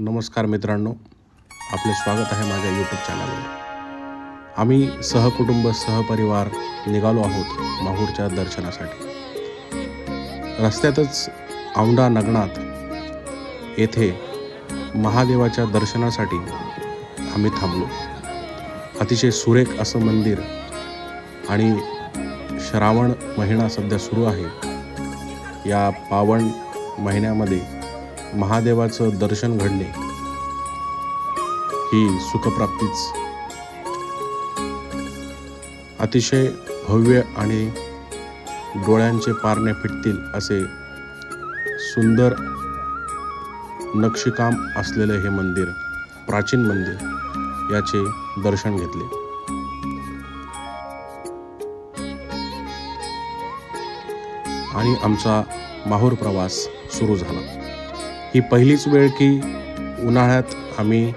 नमस्कार मित्रांनो. आपले स्वागत आहे माझ्या यूट्यूब चॅनलवर आम्ही सहकुटुंब सहपरिवार निघालो आहोत माहूरच्या दर्शनासाठी. रस्त्यातच औंढा नगनाथ येथे महादेवाच्या दर्शनासाठी आम्ही थांबलो. अतिशय सुरेख असं मंदिर आणि श्रावण महिना सध्या सुरू आहे. या पावन महिन्यामध्ये महादेवाचं दर्शन घडणे ही सुखप्राप्तीच. अतिशय भव्य आणि डोळ्यांचे पारणे फिटतील असे सुंदर नक्षीकाम असलेले हे मंदिर प्राचीन मंदिर याचे दर्शन घेतले. आणि आमचा माहूर प्रवास सुरू झाला. ही पहिलीच वेळ की उन्हाळ्यात आम्ही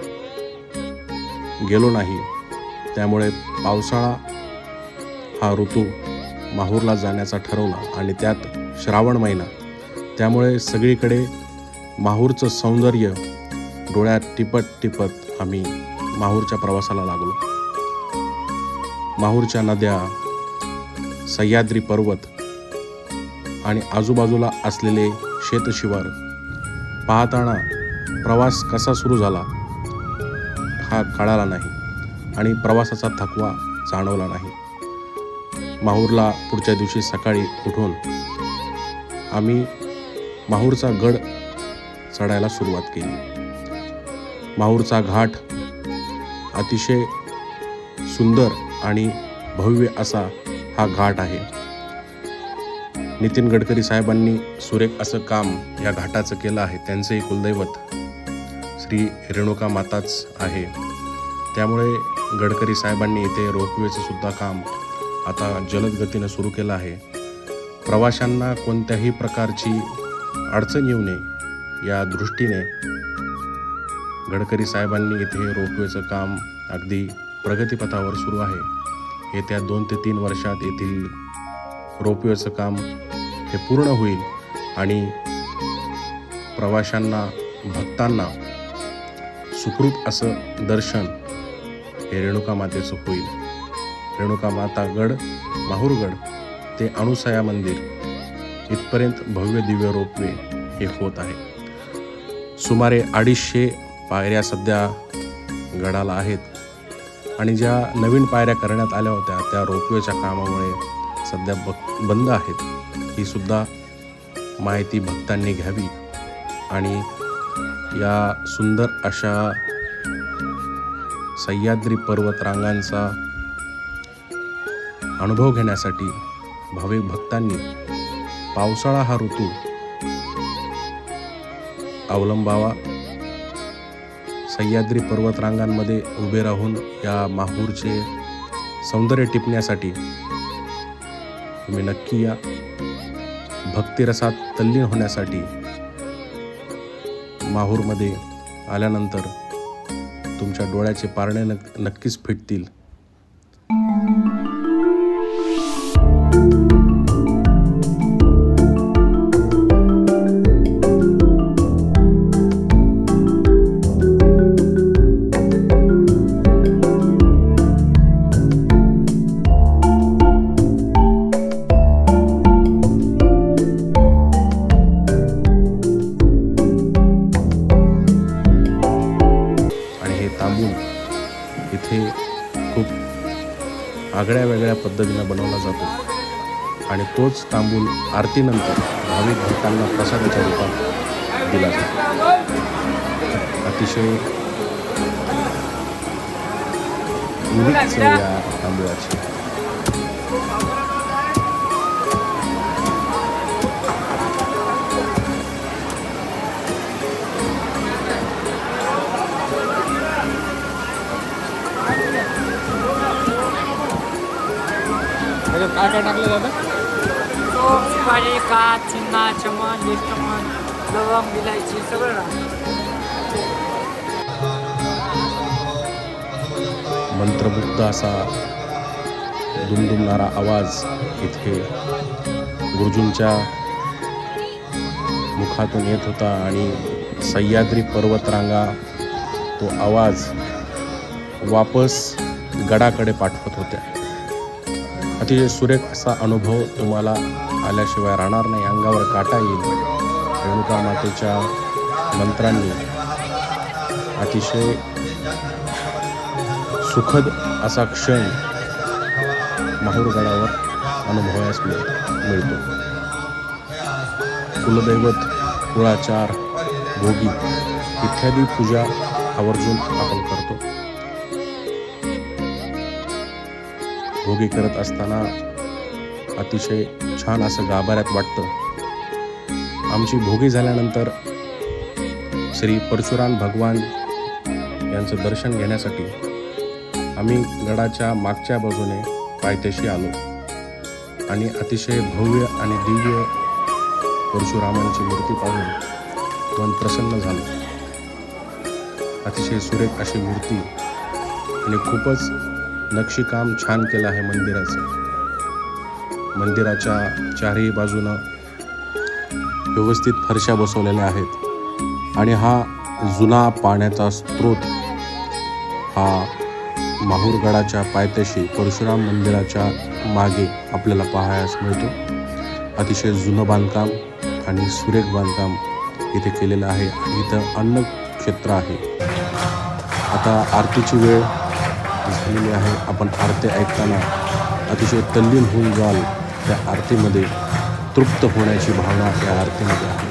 गेलो नाही. त्यामुळे पावसाळा हा ऋतू माहूरला जाण्याचा ठरवला आणि त्यात श्रावण महिना. त्यामुळे सगळीकडे माहूरचं सौंदर्य डोळ्यात टिपत टिपत आम्ही माहूरच्या प्रवासाला लागलो. माहूरच्या नद्या सह्याद्री पर्वत आणि आजूबाजूला असलेले शेतशिवार पाहताना प्रवास कसा सुरू झाला हा कळाला नाही आणि प्रवासाचा थकवा जाणवला नाही. माहूरला पुढच्या दिवशी सकाळी उठून आम्ही माहूरचा गड चढायला सुरुवात केली. माहूरचा घाट अतिशय सुंदर आणि भव्य असा हा घाट आहे. नितीन गडकरी साहेबांनी सुरेख असं काम या घाटाचं केलं आहे त्यांचंही कुलदैवत श्री रेणुका माताच आहे. त्यामुळे गडकरी साहेबांनी इथे रोपवेचं सुद्धा काम आता जलद गतीनं सुरू केलं आहे. प्रवाशांना कोणत्याही प्रकारची अडचण येऊ नये या दृष्टीने गडकरी साहेबांनी इथे रोपवेचं काम अगदी प्रगतीपथावर सुरू आहे. येत्या दोन ते तीन वर्षात येथील रोपवेचं काम हे पूर्ण होईल आणि प्रवाशांना भक्तांना सुखरूप असं दर्शन हे रेणुका मातेचं होईल. रेणुका माता गड माहूरगड ते अणुसया मंदिर इथपर्यंत भव्य दिव्य रोपवे हे होत आहे. सुमारे अडीचशे पायऱ्या सध्या गडाला आहेत आणि ज्या नवीन पायऱ्या करण्यात आल्या होत्या त्या रोपवेच्या कामामुळे सध्या ब बंद आहेत. ही सुद्धा माहिती भक्तांनी घ्यावी. आणि या सुंदर अशा सह्याद्री पर्वत रांगांचा अनुभव घेण्यासाठी भाविक भक्तांनी पावसाळा हा ऋतू अवलंबावा. सह्याद्री पर्वतरांगांमध्ये उभे राहून या माहूरचे सौंदर्य टिपण्यासाठी तुम्ही नक्की या. भक्तिरसात तल्लीन होण्यासाठी माहूरमध्ये आल्यानंतर तुमच्या डोळ्याचे पारणे नक्कीच फिटतील. आगळ्या वेगळ्या पद्धतीनं बनवला जातो. आणि तोच तांबूल आरतीनंतर भाविक भक्तांना प्रसादाच्या रूपात दिला जातो. अतिशय तांबुळाची. काय काय टाकलं जातं तो सुपारी चिन्ना चमन लवंग विलायची सगळं राहतं मंत्रमुग्ध असा दुमदुमणारा आवाज इथे गुरुजींच्या मुखातून येत होता आणि सह्याद्री पर्वतरांगा तो आवाज वापस गडाकडे पाठवत होत्या. अतिशय सुरेख असा अनुभव तुम्हाला आल्याशिवाय राहणार नाही. अंगावर काटा येईल. रेणुका मातेच्या मंत्रांनी अतिशय सुखद असा क्षण माहूरगडावर अनुभवास मिळ- मिळतो. कुलदैवत कुळाचार भोगी इत्यादी पूजा आवर्जून आपण करतो. भोगी करत असताना अतिशय छान असं गाभाऱ्यात वाटतं. आमची भोगी झाल्यानंतर श्री परशुराम भगवान यांचं दर्शन घेण्यासाठी आम्ही गडाच्या मागच्या बाजूने पायथ्याशी आलो. आणि अतिशय भव्य आणि दिव्य परशुरामांची मूर्ती पाहून मन प्रसन्न झालं. अतिशय सुरेख अशी मूर्ती आणि खूपच नक्षीकाम छान केलं आहे मंदिराचं. मंदिराच्या चारही बाजूनं व्यवस्थित फरशा बसवलेल्या आहेत. आणि हा जुना पाण्याचा स्रोत हा माहूरगडाच्या पायथ्याशी परशुराम मंदिराच्या मागे आपल्याला पाहायस मिळतो. अतिशय जुनं बांधकाम आणि सुरेख बांधकाम इथे केलेलं आहे. आणि इथं अन्न क्षेत्र आहे. आता आरतीची वेळ झालेली आहे. आपण आरती ऐकताना अतिशय तल्लीन होऊन जाल त्या आरतीमध्ये तृप्त होण्याची भावना या आरतीमध्ये आहे.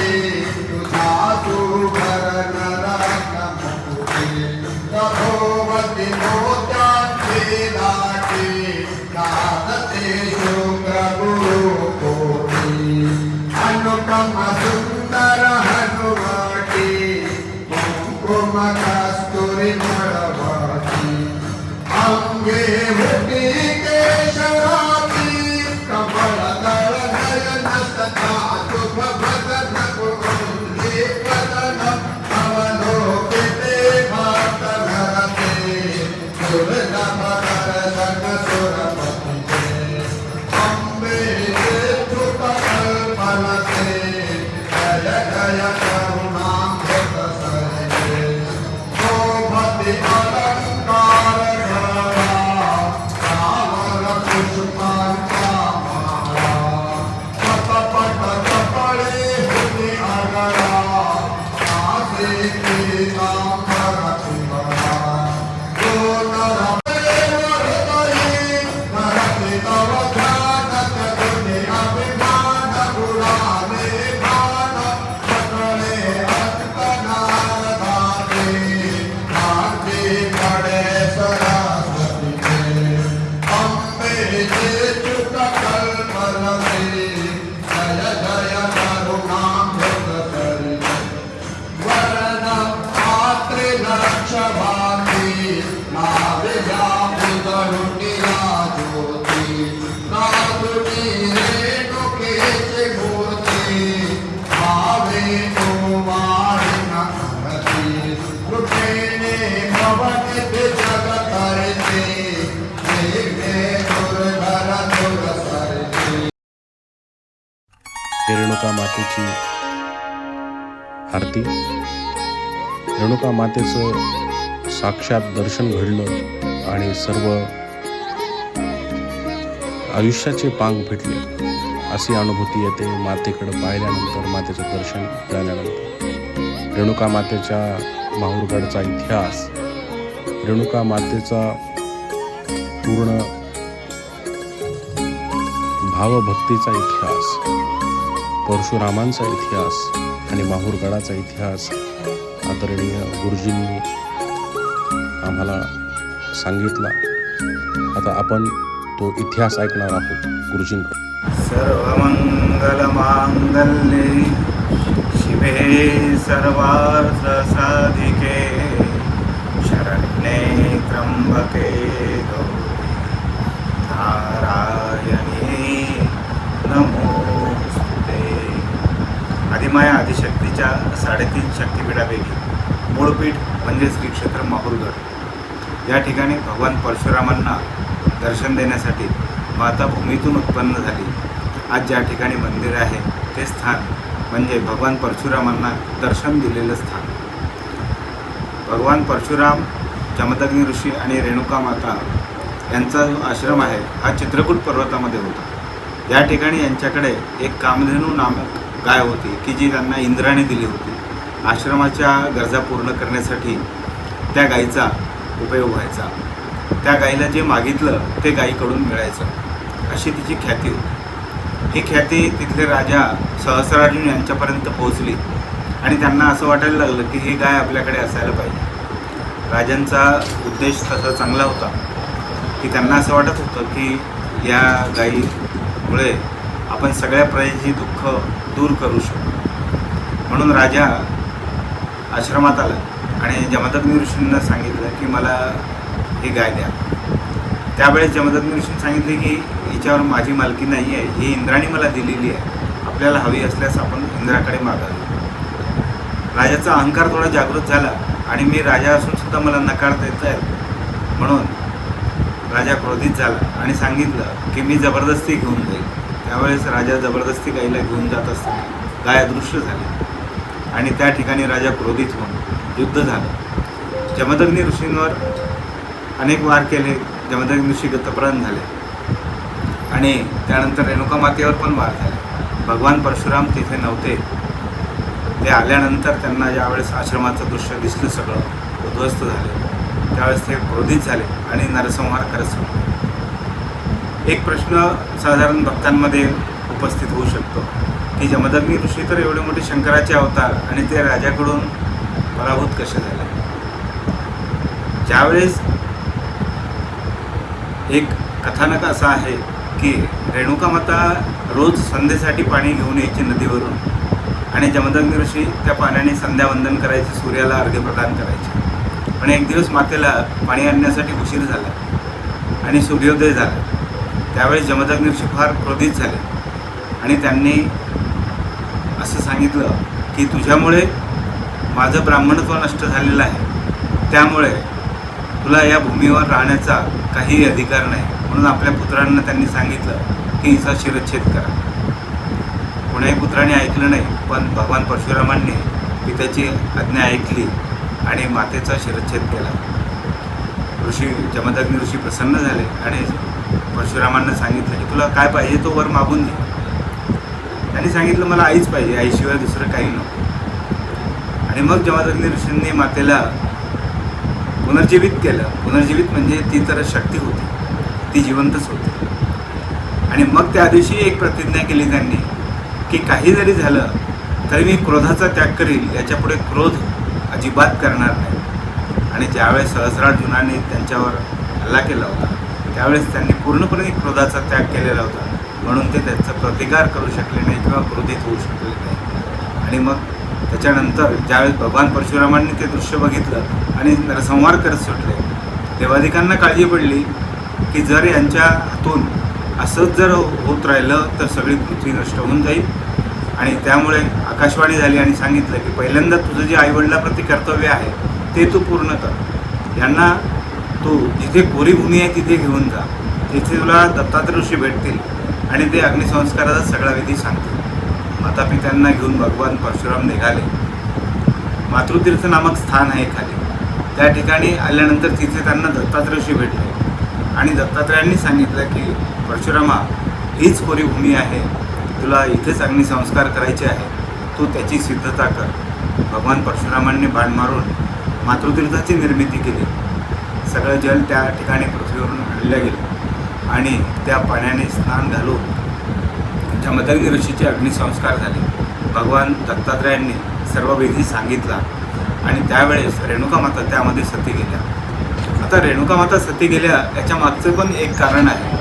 Hungry, आरती. रेणुका मातेचं साक्षात दर्शन घडलं आणि सर्व आयुष्याचे पांग फिटले. अशी अनुभूती येते मातेकडं पाहिल्यानंतर मातेचं दर्शन झाल्यानंतर. रेणुका मातेच्या माहूरगडचा इतिहास. रेणुका मातेचा पूर्ण भावभक्तीचा इतिहास. परशुरामांचा इतिहास. आणि माहूरगडाचा इतिहास आदरणीय गुरुजींनी आम्हाला सांगितला. आता आपण तो इतिहास ऐकणार आहोत गुरुजींकडून. सर्वमङ्गलमाङ्गल्ये शिवे सर्वार्थसाधिके शरण्ये त्र्यंबके गौरी नारायणी नमोस्तुते आदिमाया आदिशक्तीच्या साडेतीन शक्तिपीठापैकी मूळपीठ म्हणजे श्री क्षेत्र माहूरगड. या ठिकाणी भगवान परशुरामांना दर्शन देण्यासाठी माता भूमीतून उत्पन्न झाली. आज ज्या ठिकाणी मंदिर आहे ते स्थान म्हणजे भगवान परशुरामांना दर्शन दिलेलं स्थान. भगवान परशुराम जमदग्नी ऋषी आणि रेणुका माता यांचा जो आश्रम आहे हा चित्रकूट पर्वतामध्ये होता. या ठिकाणी यांच्याकडे एक कामधेनू नामक गाय होती की जी त्यांना इंद्राने दिली होती. आश्रमाच्या गरजा पूर्ण करण्यासाठी त्या गायीचा उपयोग व्हायचा. त्या गाईला जे मागितलं ते गायीकडून मिळायचं. अशी तिची ख्याती होती. ही ख्याती तिथले राजा सहस्रार्जुन यांच्यापर्यंत पोहोचली. आणि त्यांना असं वाटायला लागलं की ही गाय आपल्याकडे असायला पाहिजे. राजांचा उद्देश तसा चांगला होता. की त्यांना असं वाटत होतं की या गाईमुळे आपण सगळ्या प्रजेची दुःख दूर करू शकतो. म्हणून राजा आश्रमात आला आणि जमदग्नी ऋषींना सांगितलं की मला ही गाय द्या. त्यावेळेस जमदग्नी ऋषींनी सांगितले की हिच्यावर माझी मालकी नाही आहे ही इंद्राणी मला दिलेली आहे. आपल्याला हवी असल्यास आपण इंद्राकडे मागावी. राजाचा अहंकार थोडा जागृत झाला आणि मी राजा असून सुद्धा मला नकार देत आहे म्हणून राजा क्रोधित झाला आणि सांगितलं की मी जबरदस्ती घेऊन जाईल. त्यावेळेस राजा जबरदस्ती गाईला घेऊन जात असताना गाय अदृश्य झाली. आणि त्या ठिकाणी राजा क्रोधित होऊन युद्ध झालं. जमदग्नी ऋषींवर अनेक वार केले. जमदग्नी ऋषी गतप्राण झाले. आणि त्यानंतर रेणुका मातेवर पण वार झाले. भगवान परशुराम तिथे नव्हते. ते आल्यानंतर त्यांना ज्यावेळेस आश्रमाचं दृश्य दिसलं सगळं उद्ध्वस्त झाले. त्यावेळेस ते क्रोधित झाले आणि नरसंहार करत सुटले एक प्रश्न साधारण भक्तांमध्ये उपस्थित होऊ शकतो की जमदग्नी ऋषी तर एवढे मोठे शंकराचे अवतार आणि ते राजाकडून पराभूत कसे झाले? ज्यावेळेस एक कथानक असा आहे की रेणुका माता रोज संध्येसाठी पाणी घेऊन यायची नदीवरून आणि जमदग्नी ऋषी त्या पाण्याने संध्यावंदन करायचे सूर्याला अर्घ्य प्रदान करायचे. पण एक दिवस मातेला पाणी आणण्यासाठी उशीर झाला आणि सूर्योदय झाला. त्यावेळी जमदग्नी फार क्रोधित झाले. आणि त्यांनी असं सांगितलं की तुझ्यामुळे माझं ब्राह्मणत्व नष्ट झालेलं आहे. त्यामुळे तुला या भूमीवर राहण्याचा काहीही अधिकार नाही. म्हणून आपल्या पुत्रांना त्यांनी सांगितलं की हिचा शिरच्छेद करा. कोणाही पुत्राने ऐकलं नाही पण भगवान परशुरामांनी पित्याची आज्ञा ऐकली आणि मातेचा शिरच्छेद केला. ऋषी जमदग्नी ऋषी प्रसन्न झाले. आणि परशुरामांना सांगितलं की तुला काय पाहिजे तो वर मागून दे. त्यांनी सांगितलं मला आईच पाहिजे आईशिवाय दुसरं काही नको. आणि मग जमदग्नी ऋषींनी मातेला पुनर्जीवित केलं. पुनर्जीवित म्हणजे ती तर शक्ती होती. ती जिवंतच होती. आणि मग त्या दिवशी एक प्रतिज्ञा केली त्यांनी की काही जरी झालं तरी मी क्रोधाचा त्याग करील याच्यापुढे क्रोध अजिबात करणार नाही. आणि ज्यावेळेस सहस्रार्जुनाने त्यांच्यावर हल्ला केला होता त्यावेळेस त्यांनी पूर्णपणे क्रोधाचा त्याग केलेला होता. म्हणून ते त्यांचा प्रतिकार करू शकले नाही किंवा क्रोधित होऊ शकले नाही. आणि मग त्याच्यानंतर ज्यावेळेस भगवान परशुरामांनी ते दृश्य बघितलं आणि नरसंहार करत सुटले देवादिकांना काळजी पडली की जर यांच्या हातून असंच जर होत राहिलं तर सगळी पृथ्वी नष्ट होऊन जाईल. आणि त्यामुळे आकाशवाणी झाली आणि सांगितलं की पहिल्यांदा तुझं जे आईवडिलाप्रती कर्तव्य आहे ते तू पूर्ण कर यांना तू जिथे कोरी भूमी आहे तिथे घेऊन जा. तिथे तुला दत्तात्रय ऋषी भेटतील आणि ते अग्निसंस्काराचा सगळा विधी सांगतील. माता पित्यांना घेऊन भगवान परशुराम निघाले. मातृतीर्थ नामक स्थान आहे खाली. त्या ठिकाणी आल्यानंतर तिथे त्यांना दत्तात्रय ऋषी भेटले. आणि दत्तात्रयांनी सांगितलं की परशुरामा हीच कोरी भूमी आहे. तुला इथेच अग्निसंस्कार करायचे आहे. तू त्याची सिद्धता कर. भगवान परशुरामांनी बाण मारून मातृतीर्थाची निर्मिती केली. सगळं जल त्या ठिकाणी पृथ्वीवरून आणलं गेलं. आणि त्या पाण्याने स्नान घालून जमदग्नी ऋषीचे अग्निसंस्कार झाले. भगवान दत्तात्रयांनी सर्व विधी सांगितला आणि त्यावेळेस रेणुका माता त्यामध्ये सती गेल्या. आता रेणुका माता सती गेल्या याच्या मागचं पण एक कारण आहे.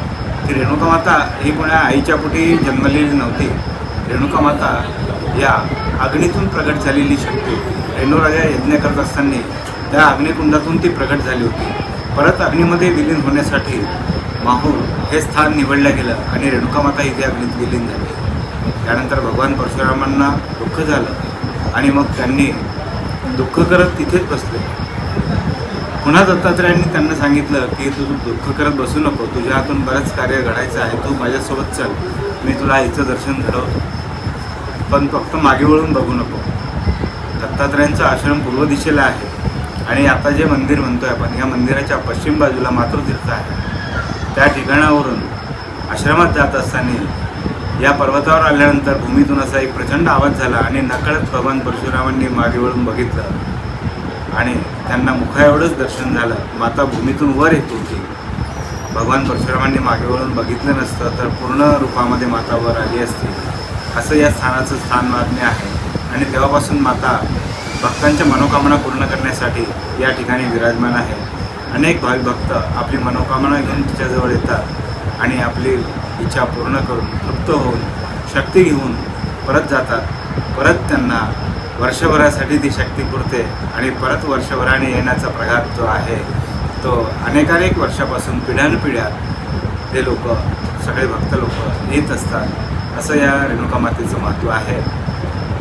की रेणुका माता ही कोणा आईच्या पोटी जन्मलेली नव्हती. रेणुका माता या अग्नीतून प्रगट झालेली शक्ती होती. रेणुराजा यज्ञ करत असताना त्या अग्निकुंडातून ती प्रकट झाली होती. परत अग्नीमध्ये विलीन होण्यासाठी माहूर हे स्थान निवडलं गेलं आणि रेणुका माता इथे अग्नीत विलीन झाली. त्यानंतर भगवान परशुरामांना दुःख झालं आणि मग त्यांनी दुःख करत तिथेच बसले. पुन्हा दत्तात्रयांनी त्यांना सांगितलं की तू दुःख करत बसू नको. तुझ्या हातून बरंच कार्य घडायचं आहे. तू माझ्यासोबत चल. मी तुला आईचं दर्शन घडवतो पण फक्त मागे वळून बघू नको. दत्तात्रयांचा आश्रम पूर्व दिशेला आहे. आणि आता जे मंदिर म्हणतोय आपण या मंदिराच्या पश्चिम बाजूला मातृतीर्थ आहे. त्या ठिकाणावरून आश्रमात जात असताना या पर्वतावर आल्यानंतर भूमीतून असा एक प्रचंड आवाज झाला आणि नकळत भगवान परशुरामांनी मागे वळून बघितलं. आणि त्यांना मुखा एवढंच दर्शन झालं. माता भूमीतून वर येत होती. भगवान परशुरामांनी मागे वळून बघितलं नसतं तर पूर्ण रूपामध्ये माता वर आली असती. असं या स्थानाचं स्थान मागणे आहे. आणि तेव्हापासून माता भक्तांच्या मनोकामना पूर्ण करण्यासाठी या ठिकाणी विराजमान आहे. अनेक भाविक भक्त आपली मनोकामना घेऊन तिच्याजवळ येतात आणि आपली इच्छा पूर्ण करून तृप्त होऊन शक्ती घेऊन परत जातात. परत त्यांना वर्षभरासाठी ती शक्ती पुरते आणि परत वर्षभराने येण्याचा प्रघात जो आहे तो अनेकानेक वर्षापासून पिढ्यानपिढ्या ते लोक सगळे भक्त लोक येत असतात. असं या रेणुका मातेचं महत्त्व आहे.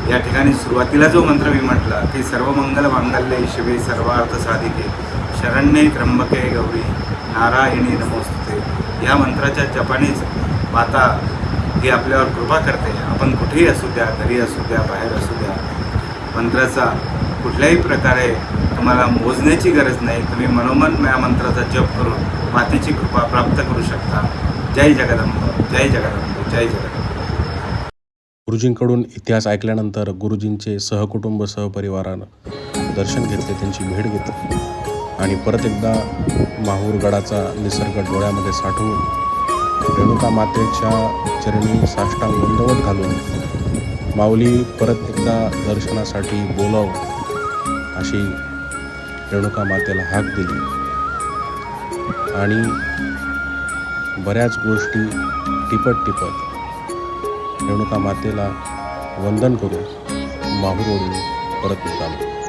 या ठिकाणी सुरुवातीला जो मंत्र मी म्हटला की सर्व मंगल मांगल्य शिवे सर्वार्थ साधिके शरण्ये त्र्यंबके गौरी नारायणी नमोस्तुते. या मंत्राच्या जपानीच माता ही आपल्यावर कृपा करते. आपण कुठेही असू द्या घरी असू द्या बाहेर असू द्या मंत्राचा कुठल्याही प्रकारे तुम्हाला मोजण्याची गरज नाही. तुम्ही मनोमन या मंत्राचा जप करून मातेची कृपा प्राप्त करू शकता. जय जगदंब जय जगदंब जय जगदंब. गुरुजींकडून इतिहास ऐकल्यानंतर गुरुजींचे सहकुटुंब सहपरिवारानं दर्शन घेतले त्यांची भेट घेतली आणि परत एकदा माहूरगडाचा निसर्ग डोळ्यामध्ये साठवून रेणुका मातेच्या चरणी साष्टांग वंदवत घालून माऊली परत एकदा दर्शनासाठी बोलाव अशी रेणुका मातेला हाक दिली. आणि बऱ्याच गोष्टी टिपत टिपत रेणुका मातेला वंदन करून माहूरवरून परत निघालो.